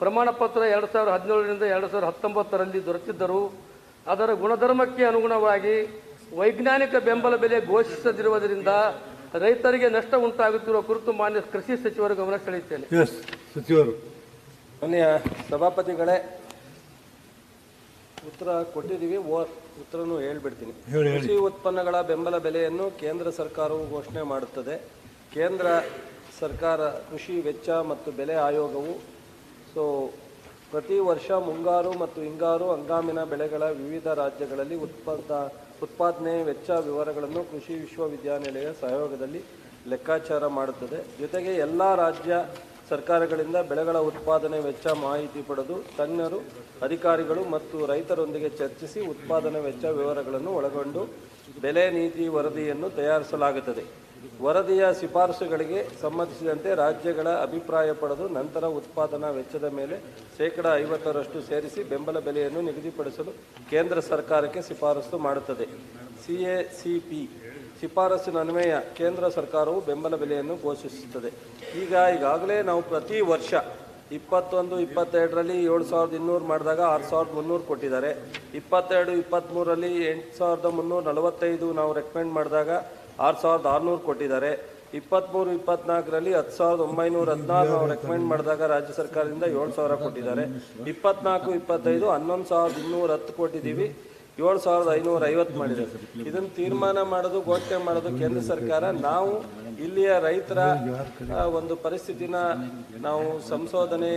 ಪ್ರಮಾಣ ಪತ್ರ ಎರಡು ಸಾವಿರದ ಹದಿನೇಳರಿಂದ ಎರಡು ಸಾವಿರದ ಹತ್ತೊಂಬತ್ತರಲ್ಲಿ ದೊರೆತಿದ್ದರು ಅದರ ಗುಣಧರ್ಮಕ್ಕೆ ಅನುಗುಣವಾಗಿ ವೈಜ್ಞಾನಿಕ ಬೆಂಬಲ ಬೆಲೆ ಘೋಷಿಸದಿರುವುದರಿಂದ ರೈತರಿಗೆ ನಷ್ಟ ಉಂಟಾಗುತ್ತಿರುವ ಕುರಿತು ಮಾನ್ಯ ಕೃಷಿ ಸಚಿವರ ಗಮನ ಸೆಳೆಯುತ್ತೇನೆ. ಎಸ್ ಸಚಿವರು. ಮಾನ್ಯ ಸಭಾಪತಿಗಳೇ ಉತ್ತರ ಕೊಟ್ಟಿದ್ದೀವಿ ಉತ್ತರನೂ ಹೇಳ್ಬಿಡ್ತೀನಿ. ಹೇಳಿ ಹೇಳಿ. ಕೃಷಿ ಉತ್ಪನ್ನಗಳ ಬೆಂಬಲ ಬೆಲೆಯನ್ನು ಕೇಂದ್ರ ಸರ್ಕಾರವು ಘೋಷಣೆ ಮಾಡುತ್ತದೆ. ಕೇಂದ್ರ ಸರ್ಕಾರ ಕೃಷಿ ವೆಚ್ಚ ಮತ್ತು ಬೆಲೆ ಆಯೋಗವು ಸೊ ಪ್ರತಿ ವರ್ಷ ಮುಂಗಾರು ಮತ್ತು ಹಿಂಗಾರು ಹಂಗಾಮಿನ ಬೆಳೆಗಳ ವಿವಿಧ ರಾಜ್ಯಗಳಲ್ಲಿ ಉತ್ಪಾದ ಉತ್ಪಾದನೆ ವೆಚ್ಚ ವಿವರಗಳನ್ನು ಕೃಷಿ ವಿಶ್ವವಿದ್ಯಾನಿಲಯ ಸಹಯೋಗದಲ್ಲಿ ಲೆಕ್ಕಾಚಾರ ಮಾಡುತ್ತದೆ. ಜೊತೆಗೆ ಎಲ್ಲ ರಾಜ್ಯ ಸರ್ಕಾರಗಳಿಂದ ಬೆಳೆಗಳ ಉತ್ಪಾದನೆ ವೆಚ್ಚ ಮಾಹಿತಿ ಪಡೆದು ತಜ್ಞರು, ಅಧಿಕಾರಿಗಳು ಮತ್ತು ರೈತರೊಂದಿಗೆ ಚರ್ಚಿಸಿ ಉತ್ಪಾದನೆ ವೆಚ್ಚ ವಿವರಗಳನ್ನು ಒಳಗೊಂಡು ಬೆಲೆ ನೀತಿ ವರದಿಯನ್ನು ತಯಾರಿಸಲಾಗುತ್ತದೆ. ವರದಿಯ ಶಿಫಾರಸುಗಳಿಗೆ ಸಂಬಂಧಿಸಿದಂತೆ ರಾಜ್ಯಗಳ ಅಭಿಪ್ರಾಯ ಪಡೆದು ನಂತರ ಉತ್ಪಾದನಾ ವೆಚ್ಚದ ಮೇಲೆ ಶೇಕಡ ಐವತ್ತರಷ್ಟು ಸೇರಿಸಿ ಬೆಂಬಲ ಬೆಲೆಯನ್ನು ನಿಗದಿಪಡಿಸಲು ಕೇಂದ್ರ ಸರ್ಕಾರಕ್ಕೆ ಶಿಫಾರಸು ಮಾಡುತ್ತದೆ. ಸಿಎಸಿಪಿ ಶಿಫಾರಸಿನ ಅನ್ವಯ ಕೇಂದ್ರ ಸರ್ಕಾರವು ಬೆಂಬಲ ಬೆಲೆಯನ್ನು ಘೋಷಿಸುತ್ತದೆ. ಈಗ ಈಗಾಗಲೇ ನಾವು ಪ್ರತಿ ವರ್ಷ ಇಪ್ಪತ್ತೊಂದು, ಇಪ್ಪತ್ತೆರಡರಲ್ಲಿ ಏಳು ಸಾವಿರದ ಇನ್ನೂರು ಮಾಡಿದಾಗ ಆರು ಸಾವಿರದ ಮುನ್ನೂರು ಕೊಟ್ಟಿದ್ದಾರೆ. ಇಪ್ಪತ್ತೆರಡು ಇಪ್ಪತ್ತ್ಮೂರಲ್ಲಿ ಎಂಟು ಸಾವಿರದ ಮುನ್ನೂರ ನಲವತ್ತೈದು ನಾವು ರೆಕಮೆಂಡ್ ಮಾಡಿದಾಗ ಆರು ಸಾವಿರದ ಆರುನೂರು ಕೊಟ್ಟಿದ್ದಾರೆ. ಇಪ್ಪತ್ತ್ಮೂರು ಇಪ್ಪತ್ನಾಲ್ಕರಲ್ಲಿ ಹತ್ತು ಸಾವಿರದ ಒಂಬೈನೂರ ಹದಿನಾರು ನಾವು ರೆಕಮೆಂಡ್ ಮಾಡಿದಾಗ ರಾಜ್ಯ ಸರ್ಕಾರದಿಂದ ಏಳು ಸಾವಿರ ಕೊಟ್ಟಿದ್ದಾರೆ. ಇಪ್ಪತ್ನಾಲ್ಕು, ಇಪ್ಪತ್ತೈದು, ಹನ್ನೊಂದು ಸಾವಿರದ ಇನ್ನೂರ ಹತ್ತು ಕೊಟ್ಟಿದ್ದೀವಿ. ಏಳು ಸಾವಿರದ ಐನೂರ ಐವತ್ತು ಮಾಡಿದೆ ಇದನ್ನು ತೀರ್ಮಾನ ಮಾಡೋದು, ಘೋಷಣೆ ಮಾಡೋದು ಕೇಂದ್ರ ಸರ್ಕಾರ. ನಾವು ಇಲ್ಲಿಯ ರೈತರ ಒಂದು ಪರಿಸ್ಥಿತಿನ ನಾವು ಸಂಶೋಧನೆ,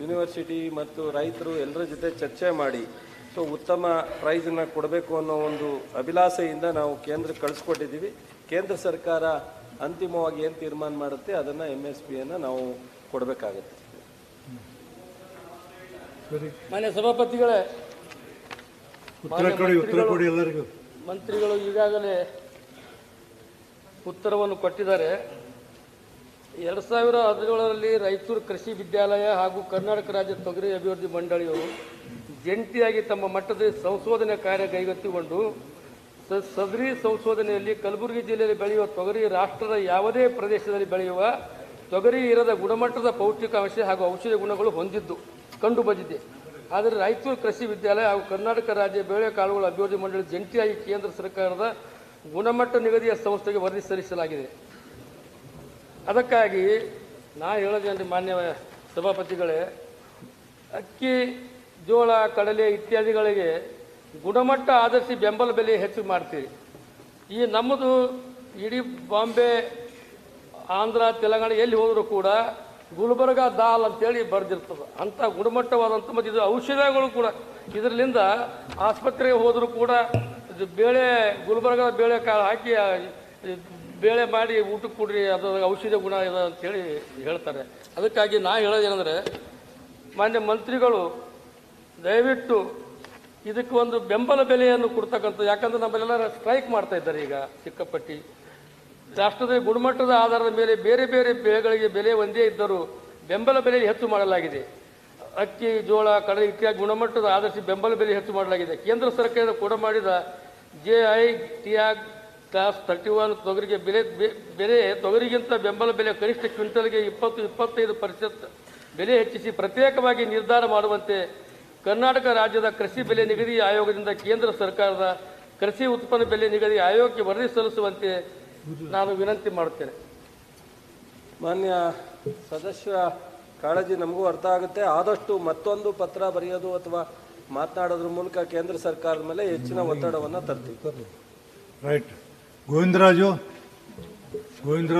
ಯೂನಿವರ್ಸಿಟಿ ಮತ್ತು ರೈತರು ಎಲ್ಲರ ಜೊತೆ ಚರ್ಚೆ ಮಾಡಿ ಸೊ ಉತ್ತಮ ಪ್ರೈಸನ್ನು ಕೊಡಬೇಕು ಅನ್ನೋ ಒಂದು ಅಭಿಲಾಷೆಯಿಂದ ನಾವು ಕೇಂದ್ರಕ್ಕೆ ಕಳಿಸ್ಕೊಟ್ಟಿದ್ದೀವಿ. ಕೇಂದ್ರ ಸರ್ಕಾರ ಅಂತಿಮವಾಗಿ ಏನು ತೀರ್ಮಾನ ಮಾಡುತ್ತೆ ಅದನ್ನು ಎಂ ಎಸ್ ಪಿಯನ್ನು ನಾವು ಕೊಡಬೇಕಾಗುತ್ತೆ. ಮಾನ್ಯ ಸಭಾಪತಿಗಳೇ ಮಂತ್ರಿಗಳು ಈಗಾಗಲೇ ಉತ್ತರವನ್ನು ಕೊಟ್ಟಿದ್ದಾರೆ. ಎರಡು ಸಾವಿರ ಹದಿನೇಳರಲ್ಲಿ ರಾಯಚೂರು ಕೃಷಿ ವಿದ್ಯಾಲಯ ಹಾಗೂ ಕರ್ನಾಟಕ ರಾಜ್ಯ ತೊಗರಿ ಅಭಿವೃದ್ಧಿ ಮಂಡಳಿಯು ಜಂಟಿಯಾಗಿ ತಮ್ಮ ಮಟ್ಟದಲ್ಲಿ ಸಂಶೋಧನೆ ಕಾರ್ಯ ಕೈಗೆತ್ತಿಕೊಂಡು ಸದರಿ ಸಂಶೋಧನೆಯಲ್ಲಿ ಕಲಬುರಗಿ ಜಿಲ್ಲೆಯಲ್ಲಿ ಬೆಳೆಯುವ ತೊಗರಿ ರಾಷ್ಟ್ರದ ಯಾವುದೇ ಪ್ರದೇಶದಲ್ಲಿ ಬೆಳೆಯುವ ತೊಗರಿ ಇರದ ಗುಣಮಟ್ಟದ ಪೌಷ್ಟಿಕಾಂಶ ಹಾಗೂ ಔಷಧಿ ಗುಣಗಳು ಹೊಂದಿದ್ದು, ಕಂಡು ಬಂದಿದೆ. ಆದರೆ ರಾಯಚೂರು ಕೃಷಿ ವಿದ್ಯಾಲಯ ಹಾಗೂ ಕರ್ನಾಟಕ ರಾಜ್ಯ ಬೇಳೆಕಾಳುಗಳ ಅಭಿವೃದ್ಧಿ ಮಂಡಳಿ ಜಂಟಿಯಾಗಿ ಕೇಂದ್ರ ಸರ್ಕಾರದ ಗುಣಮಟ್ಟ ನಿಗದಿಯ ಸಂಸ್ಥೆಗೆ ವರದಿ ಸಲ್ಲಿಸಲಾಗಿದೆ. ಅದಕ್ಕಾಗಿ ನಾ ಹೇಳೋದೇನು ಮಾನ್ಯ ಸಭಾಪತಿಗಳೇ, ಅಕ್ಕಿ ಜೋಳ, ಕಡಲೆ ಇತ್ಯಾದಿಗಳಿಗೆ ಗುಣಮಟ್ಟ ಆಧರಿಸಿ ಬೆಂಬಲ ಬೆಲೆ ಹೆಚ್ಚು ಮಾಡ್ತೀವಿ ಈ ನಮ್ಮದು ಇಡೀ ಬಾಂಬೆ, ಆಂಧ್ರ, ತೆಲಂಗಾಣ ಎಲ್ಲಿ ಹೋದರೂ ಕೂಡ ಗುಲ್ಬರ್ಗ ದಾಲ್ ಅಂತೇಳಿ ಬರೆದಿರ್ತದೆ. ಅಂಥ ಗುಣಮಟ್ಟವಾದಂಥ ಮತ್ತು ಇದು ಔಷಧಗಳು ಕೂಡ ಇದರಿಂದ ಆಸ್ಪತ್ರೆಗೆ ಹೋದರೂ ಕೂಡ ಇದು ಬೇಳೆ ಗುಲ್ಬರ್ಗದ ಬೇಳೆ ಕಾಳು ಹಾಕಿ ಬೇಳೆ ಮಾಡಿ ಊಟಕ್ಕೆ ಕೊಡ್ರಿ ಅದು ಔಷಧ ಗುಣ ಇದೆ ಅಂತೇಳಿ ಹೇಳ್ತಾರೆ. ಅದಕ್ಕಾಗಿ ನಾ ಹೇಳೋದೇನೆಂದರೆ ಮಾನ್ಯ ಮಂತ್ರಿಗಳು ದಯವಿಟ್ಟು ಇದಕ್ಕೆ ಒಂದು ಬೆಂಬಲ ಬೆಲೆಯನ್ನು ಕೊಡ್ತಕ್ಕಂಥ ಯಾಕಂದ್ರೆ ನಮ್ಮಲ್ಲೆಲ್ಲ ಸ್ಟ್ರೈಕ್ ಮಾಡ್ತಾ ಇದ್ದಾರೆ ಈಗ ಸಿಕ್ಕಪಟ್ಟಿ ರಾಷ್ಟ್ರದ ಗುಣಮಟ್ಟದ ಆಧಾರದ ಮೇಲೆ ಬೇರೆ ಬೇರೆ ಬೆಳೆಗಳಿಗೆ ಬೆಲೆ ಒಂದೇ ಇದ್ದರೂ ಬೆಂಬಲ ಬೆಲೆ ಹೆಚ್ಚು ಮಾಡಲಾಗಿದೆ. ಅಕ್ಕಿ, ಜೋಳ, ಕಡಲೆ ಇತ್ಯಾದಿ ಗುಣಮಟ್ಟದ ಆಧರಿಸಿ ಬೆಂಬಲ ಬೆಲೆ ಹೆಚ್ಚು ಮಾಡಲಾಗಿದೆ. ಕೇಂದ್ರ ಸರ್ಕಾರದ ಕೂಡ ಮಾಡಿದ ಜೆ ಐ ಟಿಯಾಗ್ ಕ್ಲಾಸ್ ತರ್ಟಿ ಒನ್ ತೊಗರಿಗೆ ಬೆಲೆ ಬೆಲೆ ತೊಗರಿಗಿಂತ ಬೆಂಬಲ ಬೆಲೆ ಕನಿಷ್ಠ ಕ್ವಿಂಟಲ್ಗೆ ಇಪ್ಪತ್ತು, ಇಪ್ಪತ್ತೈದು ಪರ್ಸೆಂಟ್ ಬೆಲೆ ಹೆಚ್ಚಿಸಿ ಪ್ರತ್ಯೇಕವಾಗಿ ನಿರ್ಧಾರ ಮಾಡುವಂತೆ ಕರ್ನಾಟಕ ರಾಜ್ಯದ ಕೃಷಿ ಬೆಲೆ ನಿಗದಿ ಆಯೋಗದಿಂದ ಕೇಂದ್ರ ಸರ್ಕಾರದ ಕೃಷಿ ಉತ್ಪನ್ನ ಬೆಲೆ ನಿಗದಿ ಆಯೋಗಕ್ಕೆ ವರದಿ ಸಲ್ಲಿಸುವಂತೆ ನಾನು ವಿನಂತಿ ಮಾಡುತ್ತೇನೆ. ಮಾನ್ಯ ಸದಸ್ಯ ಕಾಳಜಿ ನಮಗೂ ಅರ್ಥ ಆಗುತ್ತೆ. ಆದಷ್ಟು ಮತ್ತೊಂದು ಪತ್ರ ಬರೆಯೋದು ಅಥವಾ ಮಾತನಾಡೋದ್ರ ಮೂಲಕ ಕೇಂದ್ರ ಸರ್ಕಾರದ ಮೇಲೆ ಹೆಚ್ಚಿನ ಒತ್ತಡವನ್ನು ತರ್ತೀವಿ. ರೈಟ್ ಗೋವಿಂದರಾಜು ಗೋವಿಂದರಾಜು